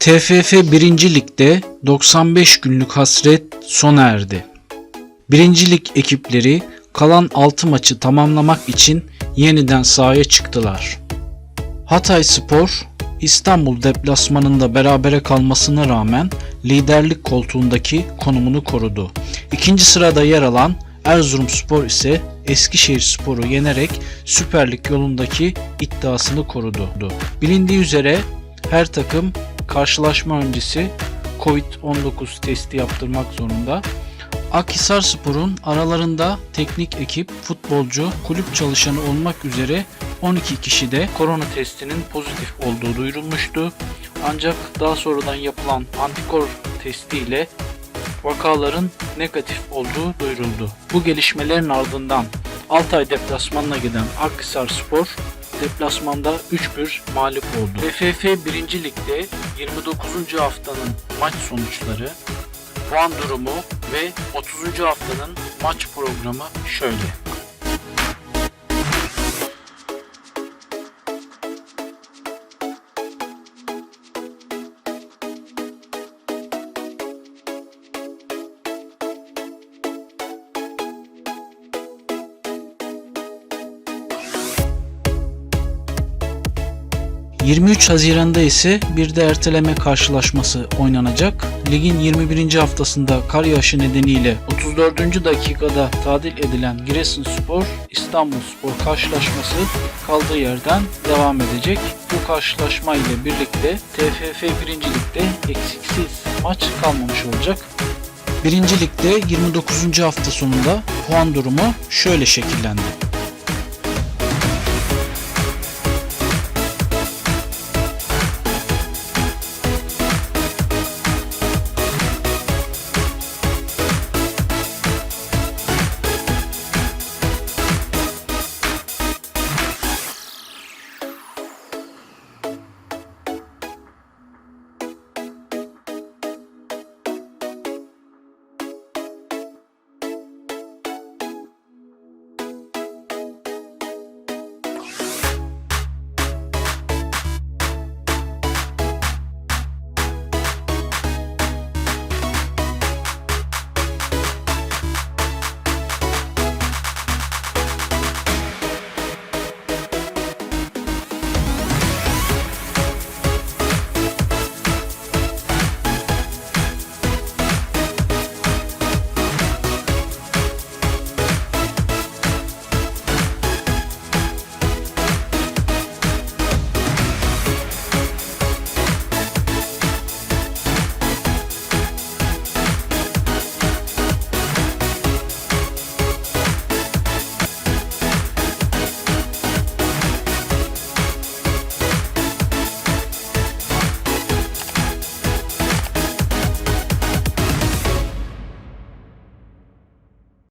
TFF 1. Lig'de 95 günlük hasret sona erdi. 1. Lig ekipleri kalan 6 maçı tamamlamak için yeniden sahaya çıktılar. Hatay Spor, İstanbul deplasmanında berabere kalmasına rağmen liderlik koltuğundaki konumunu korudu. İkinci sırada yer alan Erzurumspor ise Eskişehir Spor'u yenerek Süper Lig yolundaki iddiasını korudu. Bilindiği üzere her takım karşılaşma öncesi Covid-19 testi yaptırmak zorunda. Akhisar Spor'un aralarında teknik ekip, futbolcu, kulüp çalışanı olmak üzere 12 kişi de korona testinin pozitif olduğu duyurulmuştu. Ancak daha sonradan yapılan antikor testiyle vakaların negatif olduğu duyuruldu. Bu gelişmelerin ardından Altay deplasmanına giden Akhisar Spor deplasmanda 3-1 mağlup oldu. TFF 1. Lig'de 29. haftanın maç sonuçları, puan durumu ve 30. haftanın maç programı şöyle. ...23 Haziran'da ise bir de erteleme karşılaşması oynanacak. Ligin 21. haftasında kar yağışı nedeniyle 34. dakikada tadil edilen Giresunspor İstanbulspor karşılaşması kaldığı yerden devam edecek. Bu karşılaşma ile birlikte TFF 1. Lig'de eksiksiz maç kalmamış olacak. 1. Lig'de 29. hafta sonunda puan durumu şöyle şekillendi.